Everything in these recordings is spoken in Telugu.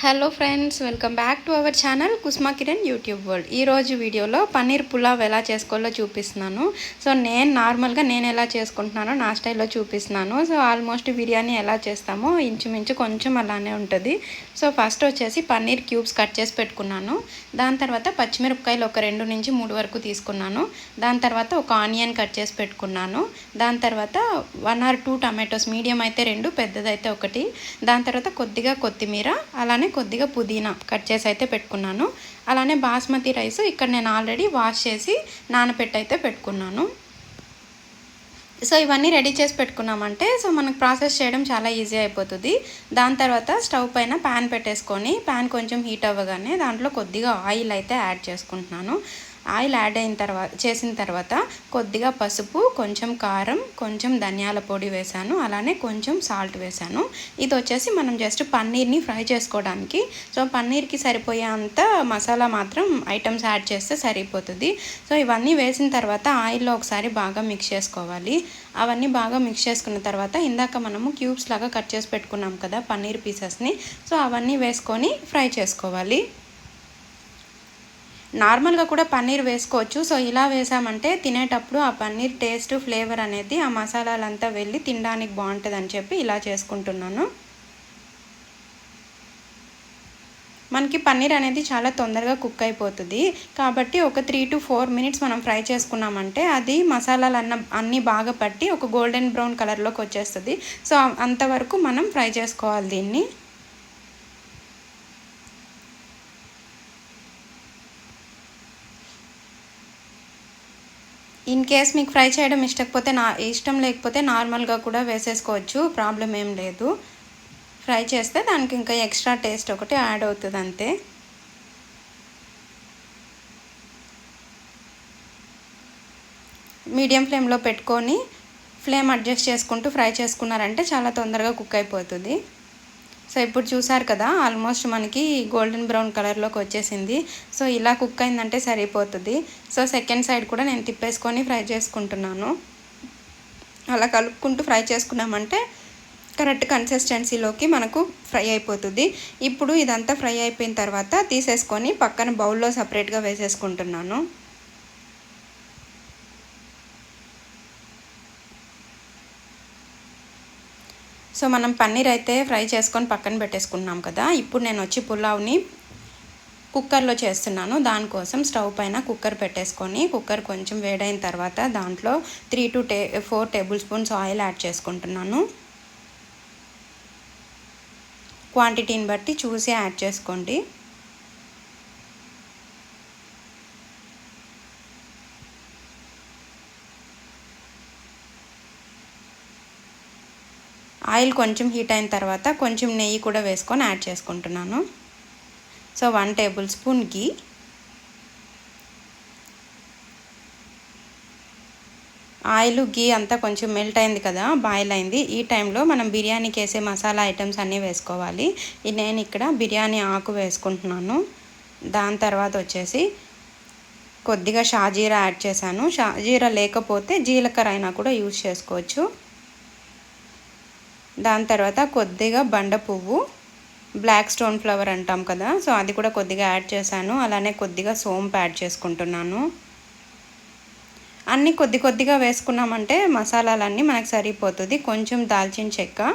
Hello friends welcome back to our channel Kusma Kiran YouTube world ఈరోజు వీడియోలో పన్నీర్ పులావ్ ఎలా చేసుకోవాలో చూపిస్తున్నాను. సో నేను నార్మల్గా నేను ఎలా చేసుకుంటున్నానో నా స్టైల్లో చూపిస్తున్నాను. సో ఆల్మోస్ట్ బిర్యానీ ఎలా చేస్తామో ఇంచుమించు కొంచెం అలానే ఉంటుంది. సో ఫస్ట్ వచ్చేసి పన్నీర్ క్యూబ్స్ కట్ చేసి పెట్టుకున్నాను. దాని తర్వాత పచ్చిమిరపకాయలు ఒక రెండు నుంచి మూడు వరకు తీసుకున్నాను. దాని తర్వాత ఒక ఆనియన్ కట్ చేసి పెట్టుకున్నాను. దాని తర్వాత one or two tomatoes medium అయితే రెండు పెద్దదైతే ఒకటి. దాని తర్వాత కొద్దిగా కొత్తిమీర అలానే కొద్దిగా పుదీనా కట్ చేసి అయితే పెట్టుకున్నాను. అలానే బాస్మతి రైస్ ఇక్కడ నేను ఆల్రెడీ వాష్ చేసి నానపెట్టి అయితే పెట్టుకున్నాను. సో ఇవన్నీ రెడీ చేసి పెట్టుకున్నామంటే సో మనకు ప్రాసెస్ చేయడం చాలా ఈజీ అయిపోతుంది. దాని తర్వాత స్టవ్ పైన ప్యాన్ పెట్టేసుకొని ప్యాన్ కొంచెం హీట్ అవ్వగానే దాంట్లో కొద్దిగా ఆయిల్ అయితే యాడ్ చేసుకుంటున్నాను. ఆయిల్ యాడ్ అయిన తర్వాత చేసిన తర్వాత కొద్దిగా పసుపు కొంచెం కారం కొంచెం ధనియాల పొడి వేశాను. అలానే కొంచెం సాల్ట్ వేశాను. ఇది వచ్చేసి మనం జస్ట్ పన్నీర్ని ఫ్రై చేసుకోవడానికి. సో పన్నీర్కి సరిపోయే అంత మసాలా మాత్రం ఐటమ్స్ యాడ్ చేస్తే సరిపోతుంది. సో ఇవన్నీ వేసిన తర్వాత ఆయిల్లో ఒకసారి బాగా మిక్స్ చేసుకోవాలి. అవన్నీ బాగా మిక్స్ చేసుకున్న తర్వాత ఇందాక మనము క్యూబ్స్ లాగా కట్ చేసి పెట్టుకున్నాం కదా పన్నీర్ పీసెస్ని. సో అవన్నీ వేసుకొని ఫ్రై చేసుకోవాలి. నార్మల్గా కూడా పన్నీర్ వేసుకోవచ్చు. సో ఇలా వేసామంటే తినేటప్పుడు ఆ పన్నీర్ టేస్ట్ ఫ్లేవర్ అనేది ఆ మసాలాలంతా వెళ్ళి తినడానికి బాగుంటుంది అని చెప్పి ఇలా చేసుకుంటున్నాను. మనకి పన్నీర్ అనేది చాలా తొందరగా కుక్ అయిపోతుంది. కాబట్టి ఒక త్రీ టు ఫోర్ మినిట్స్ మనం ఫ్రై చేసుకున్నామంటే అది మసాలాలు అన్న అన్నీ బాగా పట్టి ఒక గోల్డెన్ బ్రౌన్ కలర్లోకి వచ్చేస్తుంది. సో అంతవరకు మనం ఫ్రై చేసుకోవాలి దీన్ని. ఇన్ కేస్ మీకు ఫ్రై చేయడం ఇష్టకపోతే నా ఇష్టం లేకపోతే నార్మల్గా కూడా వేసేసుకోవచ్చు. ప్రాబ్లం ఏం లేదు. ఫ్రై చేస్తే దానికి ఇంకా ఎక్స్ట్రా టేస్ట్ ఒకటి యాడ్ అవుతుంది అంతే. మీడియం ఫ్లేమ్లో పెట్టుకొని ఫ్లేమ్ అడ్జస్ట్ చేసుకుంటూ ఫ్రై చేసుకున్నారంటే చాలా తొందరగా కుక్ అయిపోతుంది. సో ఇప్పుడు చూసారు కదా ఆల్మోస్ట్ మనకి గోల్డెన్ బ్రౌన్ కలర్లోకి వచ్చేసింది. సో ఇలా కుక్ అయిందంటే సరిపోతుంది. సో సెకండ్ సైడ్ కూడా నేను తిప్పేసుకొని ఫ్రై చేసుకుంటున్నాను. అలా కలుపుకుంటూ ఫ్రై చేసుకున్నామంటే కరెక్ట్ కన్సిస్టెన్సీలోకి మనకు ఫ్రై అయిపోతుంది. ఇప్పుడు ఇదంతా ఫ్రై అయిపోయిన తర్వాత తీసేసుకొని పక్కన బౌల్లో సపరేట్గా వేసేసుకుంటున్నాను. సో మనం పన్నీర్ అయితే ఫ్రై చేసుకొని పక్కన పెట్టేసుకున్నాం కదా. ఇప్పుడు నేను వచ్చి పులావ్ని కుక్కర్లో చేస్తున్నాను. దానికోసం స్టవ్ పైన కుక్కర్ పెట్టేసుకొని కుక్కర్ కొంచెం వేడైన తర్వాత దాంట్లో త్రీ టు టే four tablespoons oil add చేసుకుంటున్నాను. క్వాంటిటీని బట్టి చూసి యాడ్ చేసుకోండి. ఆయిల్ కొంచెం హీట్ అయిన తర్వాత కొంచెం నెయ్యి కూడా వేసుకొని యాడ్ చేసుకుంటున్నాను. So one tablespoon ghee oil ghee అంతా కొంచెం మెల్ట్ అయింది కదా బాయిల్ అయింది. ఈ టైంలో మనం బిర్యానీకి వేసే మసాలా ఐటమ్స్ అన్నీ వేసుకోవాలి. నేను ఇక్కడ బిర్యానీ ఆకు వేసుకుంటున్నాను. దాని తర్వాత వచ్చేసి కొద్దిగా షాజీరా యాడ్ చేశాను. షాజీరా లేకపోతే జీలకర్ర అయినా కూడా యూజ్ చేసుకోవచ్చు. దాని తర్వాత కొద్దిగా బండ పువ్వు బ్లాక్ స్టోన్ ఫ్లవర్ అంటాం కదా సో అది కూడా కొద్దిగా యాడ్ చేశాను. అలానే కొద్దిగా సోంపు యాడ్ చేసుకుంటున్నాను. అన్నీ కొద్ది కొద్దిగా వేసుకున్నామంటే మసాలాలన్నీ మనకు సరిపోతుంది. కొంచెం దాల్చిన చెక్క.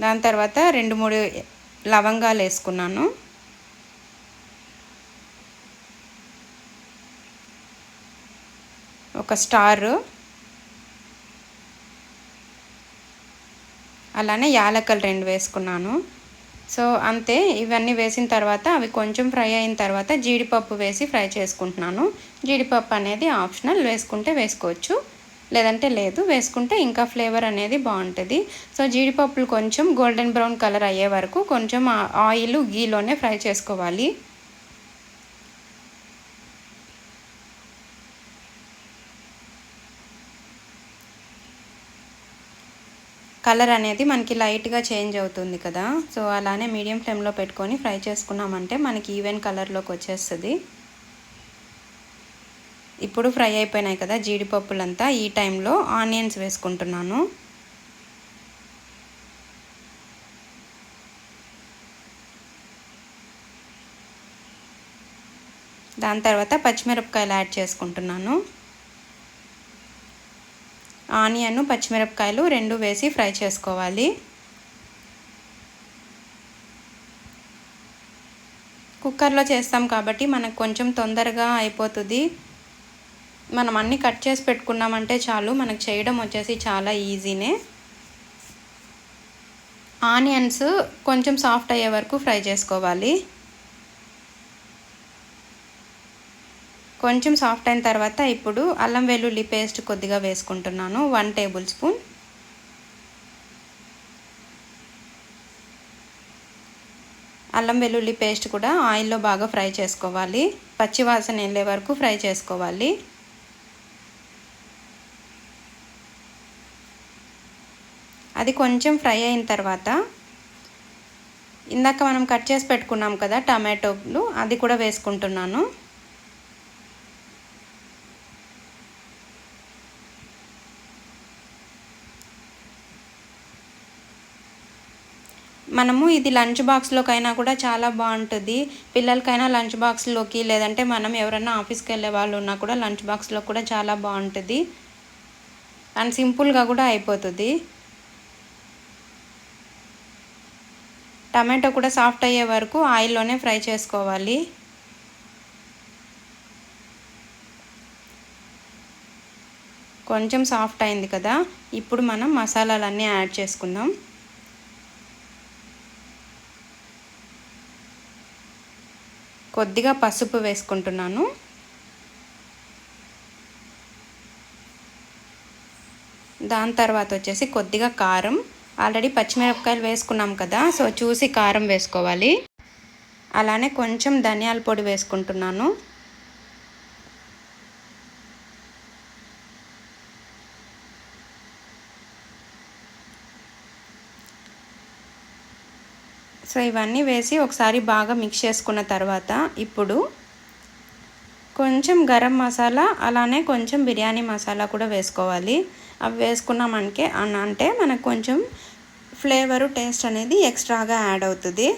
దాని తర్వాత రెండు మూడు లవంగాలు వేసుకున్నాను. ఒక స్టార్. అలానే యాలకలు రెండు వేసుకున్నాను. సో అంతే ఇవన్నీ వేసిన తర్వాత అవి కొంచెం ఫ్రై అయిన తర్వాత జీడిపప్పు వేసి ఫ్రై చేసుకుంటున్నాను. జీడిపప్పు అనేది ఆప్షనల్ వేసుకుంటే వేసుకోవచ్చు. లేదంటే లేదు వేసుకుంటే ఇంకా ఫ్లేవర్ అనేది బాగుంటుంది. సో జీడిపప్పులు కొంచెం గోల్డెన్ బ్రౌన్ కలర్ అయ్యే వరకు కొంచెం ఆయిల్ గీలోనే ఫ్రై చేసుకోవాలి. కలర్ అనేది మనకి లైట్గా చేంజ్ అవుతుంది కదా. సో అలానే మీడియం ఫ్లేమ్లో పెట్టుకొని ఫ్రై చేసుకున్నామంటే మనకి ఈవెన్ కలర్లోకి వచ్చేస్తుంది. ఇప్పుడు ఫ్రై అయిపోయినాయి కదా జీడిపప్పులంతా. ఈ టైంలో ఆనియన్స్ వేసుకుంటున్నాను. దాని తర్వాత పచ్చిమిరపకాయలు యాడ్ చేసుకుంటున్నాను. ఆనియన్ పచ్చిమిరపకాయలు రెండు వేసి ఫ్రై చేసుకోవాలి. కుక్కర్లో చేస్తాం కాబట్టి మనకు కొంచెం తొందరగా అయిపోతుంది. మనం అన్నీ కట్ చేసి పెట్టుకున్నామంటే చాలు మనకు చేయడం వచ్చేసి చాలా ఈజీనే. ఆనియన్స్ కొంచెం సాఫ్ట్ అయ్యే వరకు ఫ్రై చేసుకోవాలి. కొంచెం సాఫ్ట్ అయిన తర్వాత ఇప్పుడు అల్లం వెల్లుల్లి పేస్ట్ కొద్దిగా వేసుకుంటున్నాను. One tablespoon. అల్లం వెల్లుల్లి పేస్ట్ కూడా ఆయిల్లో బాగా ఫ్రై చేసుకోవాలి. పచ్చివాసన వెళ్ళే వరకు ఫ్రై చేసుకోవాలి. అది కొంచెం ఫ్రై అయిన తర్వాత ఇందాక మనం కట్ చేసి పెట్టుకున్నాం కదా టమాటోలు అది కూడా వేసుకుంటున్నాను. మనము ఇది లంచ్ బాక్స్లోకైనా కూడా చాలా బాగుంటుంది. పిల్లలకైనా లంచ్ బాక్స్లోకి లేదంటే మనం ఎవరైనా ఆఫీస్కి వెళ్ళే వాళ్ళు ఉన్నా కూడా లంచ్ బాక్స్లో కూడా చాలా బాగుంటుంది. అండ్ సింపుల్గా కూడా అయిపోతుంది. టమాటో కూడా సాఫ్ట్ అయ్యే వరకు ఆయిల్లోనే ఫ్రై చేసుకోవాలి. కొంచెం సాఫ్ట్ అయింది కదా. ఇప్పుడు మనం మసాలాలన్నీ యాడ్ చేసుకుందాం. కొద్దిగా పసుపు వేసుకుంటున్నాను. దాని తర్వాత వచ్చేసి కొద్దిగా కారం. ఆల్రెడీ పచ్చిమిరపకాయలు వేసుకున్నాం కదా సో చూసి కారం వేసుకోవాలి. అలానే కొంచెం ధనియాల పొడి వేసుకుంటున్నాను. సో ఇవన్నీ వేసి ఒకసారి బాగా మిక్స్ చేసుకున్న తర్వాత ఇప్పుడు కొంచెం గరం మసాలా అలానే కొంచెం బిర్యానీ మసాలా కూడా వేసుకోవాలి. అవి వేసుకున్నామనికే అంటే మనకు కొంచెం ఫ్లేవరు టేస్ట్ అనేది ఎక్స్ట్రాగా యాడ్ అవుతుంది.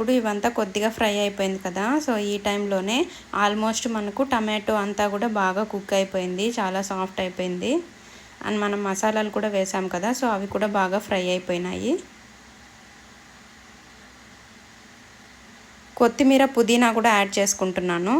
ఇప్పుడు ఇవంతా కొద్దిగా ఫ్రై అయిపోయింది కదా. సో ఈ టైంలోనే ఆల్మోస్ట్ మనకు టమాటో అంతా కూడా బాగా కుక్ అయిపోయింది. చాలా సాఫ్ట్ అయిపోయింది. అండ్ మనం మసాలాలు కూడా వేసాం కదా సో అవి కూడా బాగా ఫ్రై అయిపోయినాయి. కొత్తిమీర పుదీనా కూడా యాడ్ చేసుకుంటున్నాను.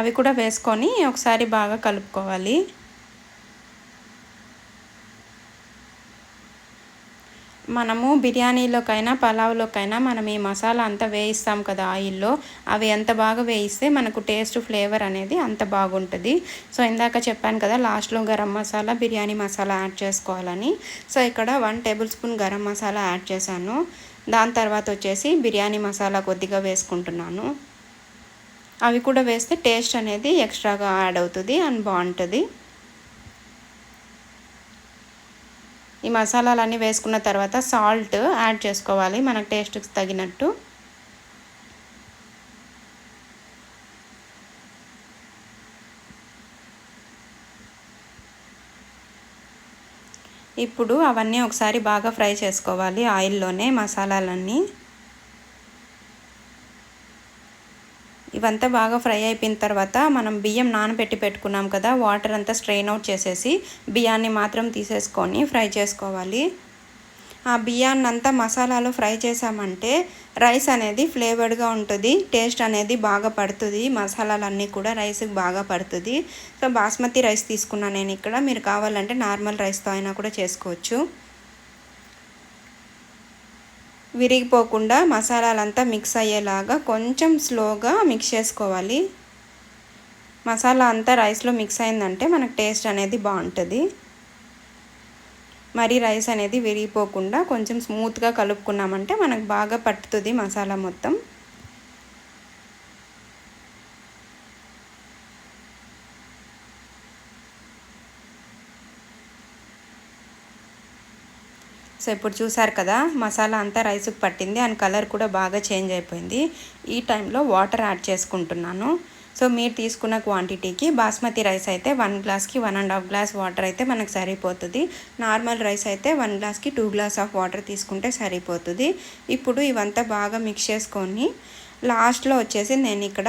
అవి కూడా వేసుకొని ఒకసారి బాగా కలుపుకోవాలి. మనము బిర్యానీలోకైనా పలావ్లోకైనా మనం ఈ మసాలా అంతా వేయిస్తాం కదా ఆయిల్లో. అవి ఎంత బాగా వేయిస్తే మనకు టేస్ట్ ఫ్లేవర్ అనేది అంత బాగుంటుంది. సో ఇందాక చెప్పాను కదా లాస్ట్లో గరం మసాలా బిర్యానీ మసాలా యాడ్ చేసుకోవాలని. సో ఇక్కడ one tablespoon garam masala add చేశాను. దాని తర్వాత వచ్చేసి బిర్యానీ మసాలా కొద్దిగా వేసుకుంటున్నాను. అవి కూడా వేస్తే టేస్ట్ అనేది ఎక్స్ట్రాగా యాడ్ అవుతుంది అండ్ బాగుంటుంది. ఈ మసాలాలన్నీ వేసుకున్న తర్వాత సాల్ట్ యాడ్ చేసుకోవాలి మనకు టేస్ట్కి తగినట్టు. ఇప్పుడు అవన్నీ ఒకసారి బాగా ఫ్రై చేసుకోవాలి ఆయిల్లోనే మసాలాలన్నీ. ఇవంతా బాగా ఫ్రై అయిపోయిన తర్వాత మనం బియ్యం నానబెట్టి పెట్టుకున్నాం కదా వాటర్ అంతా స్ట్రెయిన్ అవుట్ చేసేసి బియ్యాన్ని మాత్రం తీసేసుకొని ఫ్రై చేసుకోవాలి. ఆ బియ్యాన్ని అంతా మసాలాలో ఫ్రై చేసామంటే రైస్ అనేది ఫ్లేవర్డ్గా ఉంటుంది టేస్ట్ అనేది బాగా పడుతుంది మసాలాలన్నీ కూడా రైస్కి బాగా పడుతుంది. సో బాస్మతి రైస్ తీసుకున్నాను నేను ఇక్కడ మీరు కావాలంటే నార్మల్ రైస్తో అయినా కూడా చేసుకోవచ్చు. విరిగిపోకుండా మసాలాలంతా మిక్స్ అయ్యేలాగా కొంచెం స్లోగా మిక్స్ చేసుకోవాలి. మసాలా అంతా రైస్లో మిక్స్ అయిందంటే మనకు టేస్ట్ అనేది బాగుంటుంది. మరి రైస్ అనేది విరిగిపోకుండా కొంచెం స్మూత్గా కలుపుకున్నామంటే మనకు బాగా పట్టుతుంది మసాలా మొత్తం. సో ఇప్పుడు చూసారు కదా మసాలా అంతా రైస్కి పట్టింది అండ్ కలర్ కూడా బాగా చేంజ్ అయిపోయింది. ఈ టైంలో వాటర్ యాడ్ చేసుకుంటున్నాను. సో మీరు తీసుకున్న క్వాంటిటీకి బాస్మతి రైస్ అయితే వన్ గ్లాస్కి one and half glass water అయితే మనకు సరిపోతుంది. నార్మల్ రైస్ అయితే వన్ గ్లాస్కి టూ గ్లాస్ ఆఫ్ వాటర్ తీసుకుంటే సరిపోతుంది. ఇప్పుడు ఇవంతా బాగా మిక్స్ చేసుకొని లాస్ట్లో వచ్చేసి నేను ఇక్కడ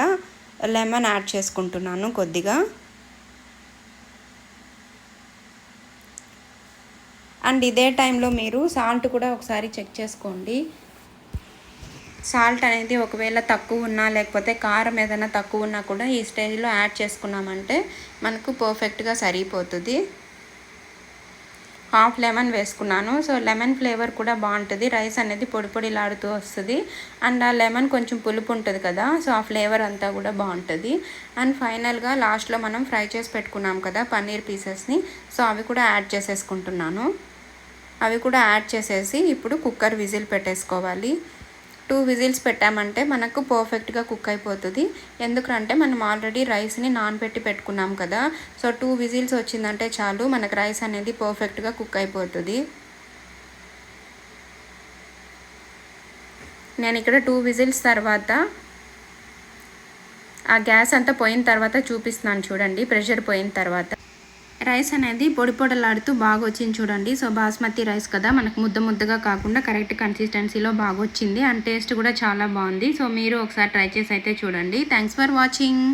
లెమన్ యాడ్ చేసుకుంటున్నాను కొద్దిగా. అండ్ ఇదే టైంలో మీరు సాల్ట్ కూడా ఒకసారి చెక్ చేసుకోండి. సాల్ట్ అనేది ఒకవేళ తక్కువ ఉన్నా లేకపోతే కారం ఏదైనా తక్కువ ఉన్నా కూడా ఈ స్టేజ్లో యాడ్ చేసుకున్నామంటే మనకు పర్ఫెక్ట్గా సరిపోతుంది. హాఫ్ లెమన్ వేసుకున్నాను. సో లెమన్ ఫ్లేవర్ కూడా బాగుంటుంది. రైస్ అనేది పొడి పొడిలాడుతూ వస్తుంది. అండ్ ఆ లెమన్ కొంచెం పులుపు ఉంటుంది కదా సో ఆ ఫ్లేవర్ అంతా కూడా బాగుంటుంది. అండ్ ఫైనల్గా లాస్ట్లో మనం ఫ్రై చేసి పెట్టుకున్నాం కదా పన్నీర్ పీసెస్ని సో అవి కూడా యాడ్ చేసేసుకుంటున్నాను. అవి కూడా యాడ్ చేసేసి ఇప్పుడు కుక్కర్ విజిల్ పెట్టేసుకోవాలి. టూ విజిల్స్ పెట్టామంటే మనకు పర్ఫెక్ట్గా కుక్ అయిపోతుంది. ఎందుకంటే మనం ఆల్రెడీ రైస్ని నానబెట్టి పెట్టుకున్నాం కదా. సో టూ విజిల్స్ వచ్చిందంటే చాలు మనకు రైస్ అనేది పర్ఫెక్ట్గా కుక్ అయిపోతుంది. నేను ఇక్కడ టూ విజిల్స్ తర్వాత ఆ గ్యాస్ అంతా పోయిన తర్వాత చూపిస్తున్నాను చూడండి. ప్రెషర్ పోయిన తర్వాత. రైస్ అనేది పొడి పొడలాడుతూ బాగా వచ్చింది చూడండి. సో బాస్మతి రైస్ కదా. మనకు ముద్ద ముద్దగా కాకుండా కరెక్ట్ కన్సిస్టెన్సీలో బాగా వచ్చింది అండ్ టేస్ట్ కూడా చాలా బాగుంది. సో మీరు ఒకసారి ట్రై చేసి అయితే చూడండి. Thanks for watching.